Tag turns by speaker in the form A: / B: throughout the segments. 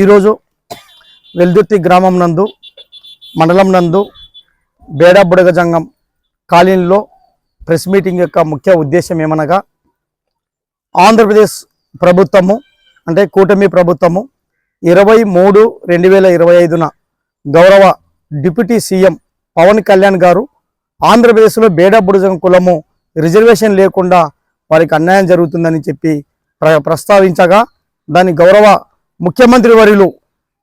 A: ఈరోజు వెల్దుర్తి గ్రామం నందు మండలం నందు బేడాబుడగ జంగం కాలనీలో ప్రెస్ మీటింగ్ యొక్క ముఖ్య ఉద్దేశం ఏమనగా ఆంధ్రప్రదేశ్ ప్రభుత్వము అంటే కూటమి ప్రభుత్వము ఇరవై మూడు రెండు వేల ఇరవై ఐదున గౌరవ డిప్యూటీ సీఎం పవన్ కళ్యాణ్ గారు ఆంధ్రప్రదేశ్లో బేడాబుడజం కులము రిజర్వేషన్ లేకుండా వారికి అన్యాయం జరుగుతుందని చెప్పి ప్ర ప్రస్తావించగా దాని గౌరవ ముఖ్యమంత్రి వర్యులు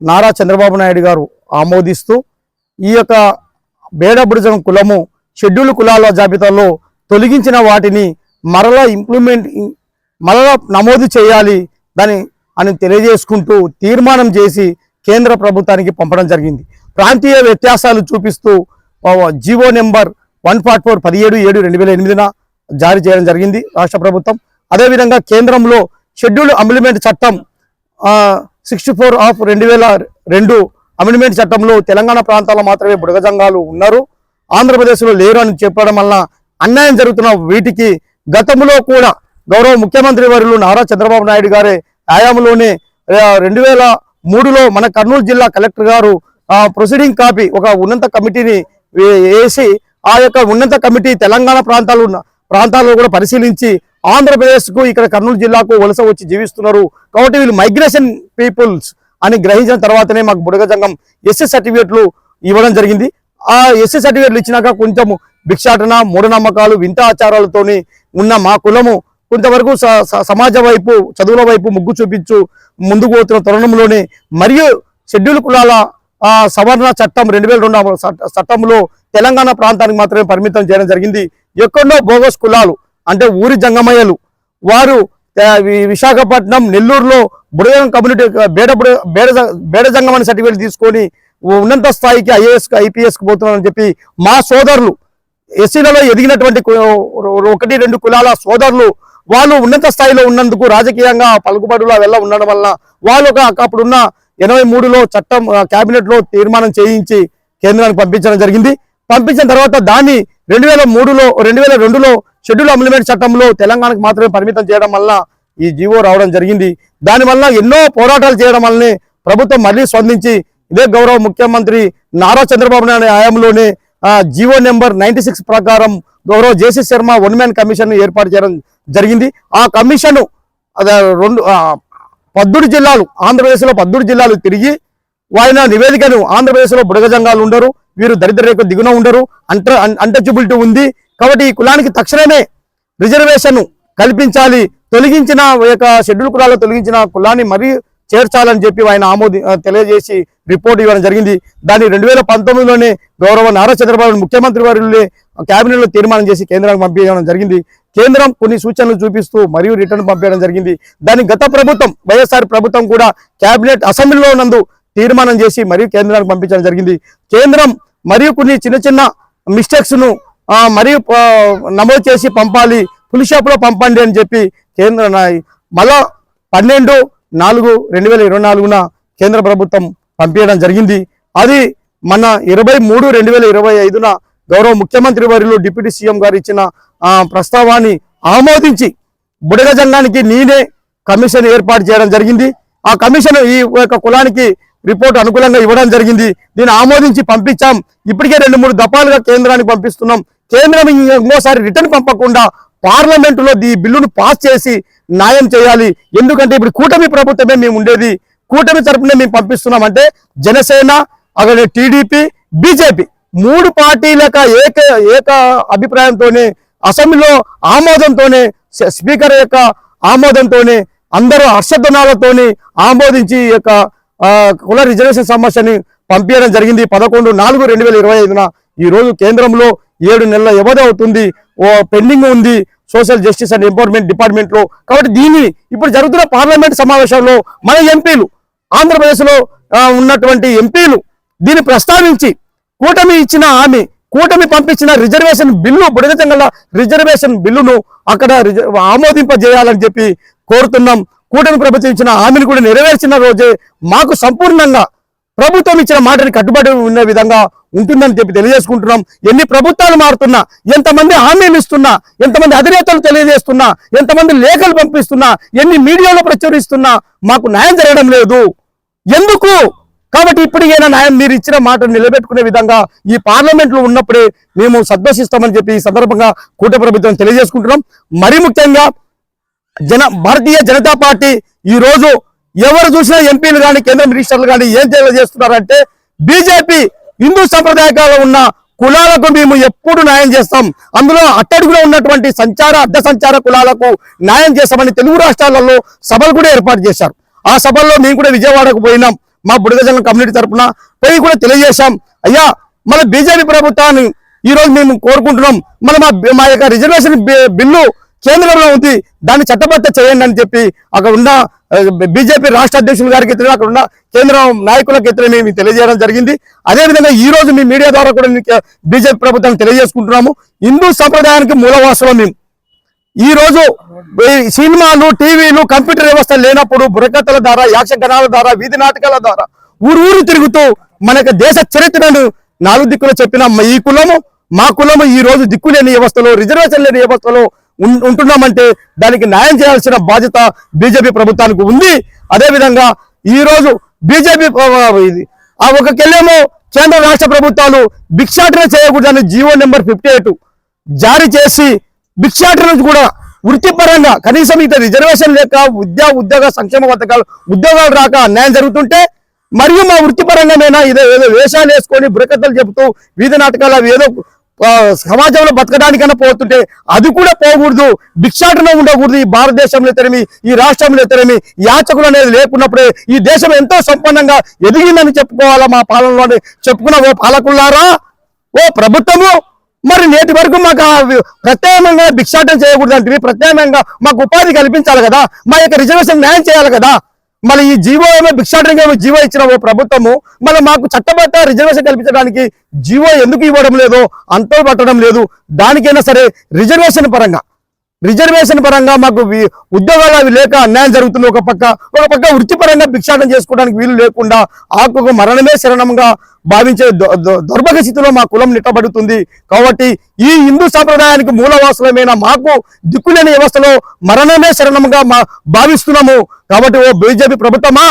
A: నారా చంద్రబాబు నాయుడు గారు ఆమోదిస్తూ ఈ యొక్క బేడ కులము షెడ్యూల్ కులాల జాబితాలో తొలగించిన వాటిని మరలా ఇంప్లిమెంట్ మరలా నమోదు చేయాలి దాని అని తెలియజేసుకుంటూ తీర్మానం చేసి కేంద్ర ప్రభుత్వానికి పంపడం జరిగింది. ప్రాంతీయ వ్యత్యాసాలు చూపిస్తూ GO number one forty four పదిహేడు ఏడు రెండు వేల ఎనిమిదిన జారీ చేయడం జరిగింది రాష్ట్ర ప్రభుత్వం. అదేవిధంగా కేంద్రంలో షెడ్యూల్ అమెండ్మెంట్ చట్టం సిక్స్టీ ఫోర్ ఆఫ్ రెండు వేల రెండు అమెండ్మెంట్ చట్టంలో తెలంగాణ ప్రాంతాల్లో మాత్రమే బుడగజంగాలు ఉన్నారు. ఆంధ్రప్రదేశ్లో లేరు అని చెప్పడం వల్ల అన్యాయం జరుగుతున్న వీటికి గతంలో కూడా గౌరవ ముఖ్యమంత్రి వర్యులు నారా చంద్రబాబు నాయుడు గారే ఆయాములోనే రెండు వేల మూడులో మన కర్నూలు జిల్లా కలెక్టర్ గారు ప్రొసీడింగ్ కాపీ ఒక ఉన్నత కమిటీని వేసి ఆ యొక్క ఉన్నత కమిటీ తెలంగాణ ప్రాంతాలు ఉన్న ప్రాంతాల్లో కూడా పరిశీలించి ఆంధ్రప్రదేశ్కు ఇక్కడ కర్నూలు జిల్లాకు వలస వచ్చి జీవిస్తున్నారు. కాబట్టి వీళ్ళు మైగ్రేషన్ పీపుల్స్ అని గ్రహించిన తర్వాతనే మాకు బుడగజంగం ఎస్ఎస్ సర్టిఫికేట్లు ఇవ్వడం జరిగింది. ఆ ఎస్ఎస్ సర్టిఫికేట్లు ఇచ్చినాక కొంచెం భిక్షాటన మూఢనమ్మకాలు వింత ఆచారాలతోని ఉన్న మా కులము కొంతవరకు స- స- సమాజ వైపు చదువుల వైపు ముగ్గు చూపించు ముందుకు పోతున్న తరుణంలోనే మరియు షెడ్యూల్ కులాల సవరణ చట్టం రెండు వేల రెండు చట్టంలో తెలంగాణ ప్రాంతానికి మాత్రమే పరిమితం చేయడం జరిగింది. ఎక్కడో బోగస్ కులాలు అంటే ఊరి జంగమయ్యలు. వారు విశాఖపట్నం నెల్లూరులో బుడగం కమ్యూనిటీ బేడ బుడ- బేడ బేడ జంగం అనే సర్టిఫికేట్ తీసుకొని ఉన్నత స్థాయికి ఐఏఎస్ ఐపీఎస్కి పోతున్నారని చెప్పి మా సోదరులు ఎస్సీలలో ఎదిగినటువంటి ఒకటి రెండు కులాల సోదరులు వాళ్ళు ఉన్నత స్థాయిలో ఉన్నందుకు రాజకీయంగా పలుకుబడులు అవెల్లా ఉండడం వల్ల వాళ్ళు ఒక అప్పుడున్న ఎనభై మూడులో చట్టం క్యాబినెట్లో తీర్మానం చేయించి కేంద్రానికి పంపించడం జరిగింది. పంపించిన తర్వాత దాన్ని రెండు వేల మూడులో రెండు వేల రెండులో షెడ్యూల్ అమెండ్మెంట్ చట్టంలో తెలంగాణకు మాత్రమే పరిమితం చేయడం వల్ల ఈ జీవో రావడం జరిగింది. దానివల్ల ఎన్నో పోరాటాలు చేయడం వల్లనే ప్రభుత్వం మళ్ళీ స్పందించి ఇదే గౌరవ ముఖ్యమంత్రి నారా చంద్రబాబు నాయుడు హయాంలోనే జీవో నెంబర్ నైన్టీ సిక్స్ ప్రకారం గౌరవ JC Sharma one man commission ఏర్పాటు చేయడం జరిగింది. ఆ కమిషన్ అదే రెండు పద్దుడు జిల్లాలు ఆంధ్రప్రదేశ్లో పద్దుడు జిల్లాలు తిరిగి ఆయన నివేదికను ఆంధ్రప్రదేశ్లో బుడగజంగాలు ఉండరు వీరు దరిద్ర రేఖ దిగున ఉండరు అంట అంటచబిలిటీ ఉంది. కాబట్టి ఈ కులానికి తక్షణమే రిజర్వేషన్ కల్పించాలి తొలగించిన యొక్క షెడ్యూల్ కులాల్లో తొలగించిన కులాన్ని మరీ చేర్చాలని చెప్పి ఆయన ఆమోది తెలియజేసి రిపోర్ట్ ఇవ్వడం జరిగింది. దాన్ని రెండు వేల పంతొమ్మిదిలోనే గౌరవ నారా చంద్రబాబు ముఖ్యమంత్రి వారిలో కేబినెట్ తీర్మానం చేసి కేంద్రానికి పంపించడం జరిగింది. కేంద్రం కొన్ని సూచనలు చూపిస్తూ మరియు రిటర్న్ పంపించడం జరిగింది. దాని గత ప్రభుత్వం వైఎస్ఆర్ ప్రభుత్వం కూడా కేబినెట్ అసెంబ్లీలో నందు తీర్మానం చేసి మరియు కేంద్రానికి పంపించడం జరిగింది. కేంద్రం మరియు కొన్ని చిన్న చిన్న మిస్టేక్స్ను మరియు నమోదు చేసి పంపాలి. పులి షాప్లో పంపండి అని చెప్పి కేంద్ర మళ్ళా పన్నెండు నాలుగు రెండు వేల ఇరవై నాలుగున కేంద్ర ప్రభుత్వం పంపించడం జరిగింది. అది మన ఇరవై మూడు రెండు వేల ఇరవై ఐదున గౌరవ ముఖ్యమంత్రి వారిలో డిప్యూటీ సీఎం గారు ఇచ్చిన ప్రస్తావాన్ని ఆమోదించి బుడగ జంగానికి నేనే కమిషన్ ఏర్పాటు చేయడం జరిగింది. ఆ కమిషన్ ఈ యొక్క కులానికి రిపోర్ట్ అనుకూలంగా ఇవ్వడం జరిగింది. దీన్ని ఆమోదించి పంపించాం. ఇప్పటికే రెండు మూడు దఫాలుగా కేంద్రానికి పంపిస్తున్నాం. కేంద్రం ఇంకోసారి రిటర్న్ పంపకుండా పార్లమెంటులో ఈ బిల్లును పాస్ చేసి న్యాయం చేయాలి. ఎందుకంటే ఇప్పుడు కూటమి ప్రభుత్వమే మేము ఉండేది. కూటమి తరపునే మేము పంపిస్తున్నామంటే జనసేన అలాగే టీడీపీ బీజేపీ మూడు పార్టీలక ఏక ఏక అభిప్రాయంతోనే అసెంబ్లీలో ఆమోదంతోనే స్పీకర్ యొక్క ఆమోదంతోనే అందరూ హర్షధ్వనాలతోని ఆమోదించి ఈ యొక్క కుల రిజర్వేషన్ సమస్యని పంపించడం జరిగింది. పదకొండు నాలుగు రెండు వేల ఇరవై ఐదున ఈ రోజు కేంద్రంలో ఏడు నెలల వ్యవధి అవుతుంది. ఓ పెండింగ్ ఉంది. సోషల్ జస్టిస్ అండ్ ఎంపవర్మెంట్ డిపార్ట్మెంట్లో కాబట్టి దీన్ని ఇప్పుడు జరుగుతున్న పార్లమెంట్ సమావేశంలో మన ఎంపీలు ఆంధ్రప్రదేశ్లో ఉన్నటువంటి ఎంపీలు దీన్ని ప్రస్తావించి కూటమి ఇచ్చిన హామీ కూటమి పంపించిన రిజర్వేషన్ బిల్లు బుడగతంగల రిజర్వేషన్ బిల్లును అక్కడ రిజ- ఆమోదింపజేయాలని చెప్పి కోరుతున్నాం. కూటమి ప్రభుత్వం ఇచ్చిన హామీని కూడా నెరవేర్చిన రోజే మాకు సంపూర్ణంగా ప్రభుత్వం ఇచ్చిన మాటని కట్టుబడి ఉన్న విధంగా ఉంటుందని చెప్పి తెలియజేసుకుంటున్నాం. ఎన్ని ప్రభుత్వాలు మారుతున్నా ఎంతమంది హామీలు ఇస్తున్నా ఎంతమంది అధినేతలు తెలియజేస్తున్నా ఎంతమంది లేఖలు పంపిస్తున్నా ఎన్ని మీడియాలో ప్రచురిస్తున్నా మాకు న్యాయం జరగడం లేదు. ఎందుకు? కాబట్టి ఇప్పటికైనా న్యాయం మీరు ఇచ్చిన మాట నిలబెట్టుకునే విధంగా ఈ పార్లమెంట్లో ఉన్నప్పుడే మేము సంతోషిస్తామని చెప్పి ఈ సందర్భంగా కూటమి ప్రభుత్వం తెలియజేసుకుంటున్నాం. మరీ ముఖ్యంగా జన భారతీయ జనతా పార్టీ ఈరోజు ఎవరు చూసినా ఎంపీలు కానీ కేంద్ర మినిస్టర్లు కానీ ఏం తెలియజేస్తున్నారంటే బీజేపీ హిందూ సంప్రదాయకాలు ఉన్న కులాలకు మేము ఎప్పుడు న్యాయం చేస్తాం. అందులో అట్టడుగులో ఉన్నటువంటి సంచార అడ్డ సంచార కులాలకు న్యాయం చేస్తామని తెలుగు రాష్ట్రాలలో సభలు కూడా ఏర్పాటు చేశారు. ఆ సభల్లో మేము కూడా విజయవాడకు పోయినాం. మా బుడగజనం కమ్యూనిటీ తరఫున పోయి కూడా తెలియజేశాం. అయ్యా మన బీజేపీ ప్రభుత్వాన్ని ఈరోజు మేము కోరుకుంటున్నాం. మన మా మా యొక్క రిజర్వేషన్ బిల్లు కేంద్రంలో ఉంది. దాన్ని చట్టబద్ధ చేయండి అని చెప్పి అక్కడ ఉన్న బీజేపీ రాష్ట్ర అధ్యక్షులు గారికి ఎత్తున అక్కడ ఉన్న కేంద్ర నాయకులకు ఎత్తున మేము తెలియజేయడం జరిగింది. అదేవిధంగా ఈ రోజు మీ మీడియా ద్వారా కూడా బీజేపీ ప్రభుత్వాన్ని తెలియజేసుకుంటున్నాము. హిందూ సంప్రదాయానికి మూలవాసులం మేము. ఈ రోజు సినిమాలు టీవీలు కంప్యూటర్ వ్యవస్థ లేనప్పుడు బుర్రకథల ద్వారా యాక్షగణాల ద్వారా వీధి నాటకాల ద్వారా ఊరు ఊరు తిరుగుతూ మన దేశ చరిత్రను నాలుగు దిక్కులు చెప్పిన ఈ కులము మా కులము ఈ రోజు దిక్కు లేని వ్యవస్థలో రిజర్వేషన్ లేని వ్యవస్థలో ఉంటున్నామంటే దానికి న్యాయం చేయాల్సిన బాధ్యత బీజేపీ ప్రభుత్వానికి ఉంది. అదే విధంగా ఈ రోజు బీజేపీ ఇది ఆ ఒకకెళ్ళేమో కేంద్ర రాష్ట్ర ప్రభుత్వాలు భిక్షాటన చేయకూడదని జీవో నెంబర్ ఫిఫ్టీ ఎయిట్ జారీ చేసి భిక్షాటన కూడా వృత్తిపరంగా కనీసం ఇతర రిజర్వేషన్ లేక విద్యా ఉద్యోగ సంక్షేమ పథకాలు ఉద్యోగాలు రాక అన్యాయం జరుగుతుంటే మరియు మా వృత్తిపరంగానైనా ఇదే ఏదో వేషాలు వేసుకొని బురకథలు చెబుతూ వీధి నాటకాలు అవి ఏదో సమాజంలో బతకడానికైనా పోతుంటే అది కూడా పోకూడదు. భిక్షాటన ఉండకూడదు ఈ భారతదేశంలో తెరమి ఈ రాష్ట్రంలో తెరమి యాచకులు అనేది లేకున్నప్పుడే ఈ దేశం ఎంతో సంపన్నంగా ఎదిగిందని చెప్పుకోవాలా మా పాలనలోనే? చెప్పుకున్న ఓ పాలకులారా? ఓ ప్రభుత్వము? మరి నేటి వరకు మాకు ప్రత్యేకంగా ప్రత్యామ్నాయంగా భిక్షాటం చేయకూడదు అంటే ప్రత్యామ్నాయంగా మాకు ఉపాధి కల్పించాలి కదా? మా యొక్క రిజర్వేషన్ న్యాయం చేయాలి కదా? మళ్ళీ ఈ జీవో ఏమో భిక్షాటనకి ఏమో జీవో ఇచ్చిన ఓ ప్రభుత్వము మళ్ళీ మాకు చట్టబద్ధ రిజర్వేషన్ కల్పించడానికి జీవో ఎందుకు ఇవ్వడం లేదో అంతో పట్టడం లేదు. దానికైనా సరే రిజర్వేషన్ పరంగా రిజర్వేషన్ పరంగా మాకు ఉద్యోగాలు అవి లేక అన్యాయం జరుగుతుంది. ఒక పక్క ఒక పక్క వృత్తిపరంగా భిక్షాటం చేసుకోవడానికి వీలు లేకుండా ఆకు మరణమే శరణంగా భావించే దుర్భగ స్థితిలో మా కులం నిట్టబడుతుంది కాబట్టి ఈ హిందూ సాంప్రదాయానికి మూలవాసులమైన మాకు దిక్కులేని వ్యవస్థలో మరణమే శరణంగా మా భావిస్తున్నాము. కాబట్టి ఓ బీజేపీ ప్రభుత్వమా?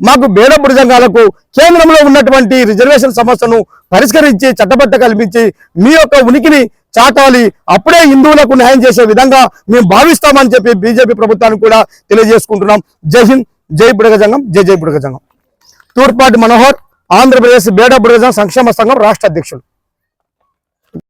A: మాకు బేడ సంఘాలకు కేంద్రంలో ఉన్నటువంటి రిజర్వేషన్ సమస్యను పరిష్కరించి చట్టబద్ధ కల్పించి మీ యొక్క ఉనికిని చాటాలి. అప్పుడే హిందువులకు న్యాయం చేసే విధంగా మేము భావిస్తామని చెప్పి బీజేపీ ప్రభుత్వానికి కూడా తెలియజేసుకుంటున్నాం. జై హింద్ జై బుడగజంగం జై జై బుడగజంగం తూర్పాటి మనోహర్ ఆంధ్రప్రదేశ్ బేడ బుడగజంగం సంక్షేమ సంఘం రాష్ట్ర అధ్యక్షులు.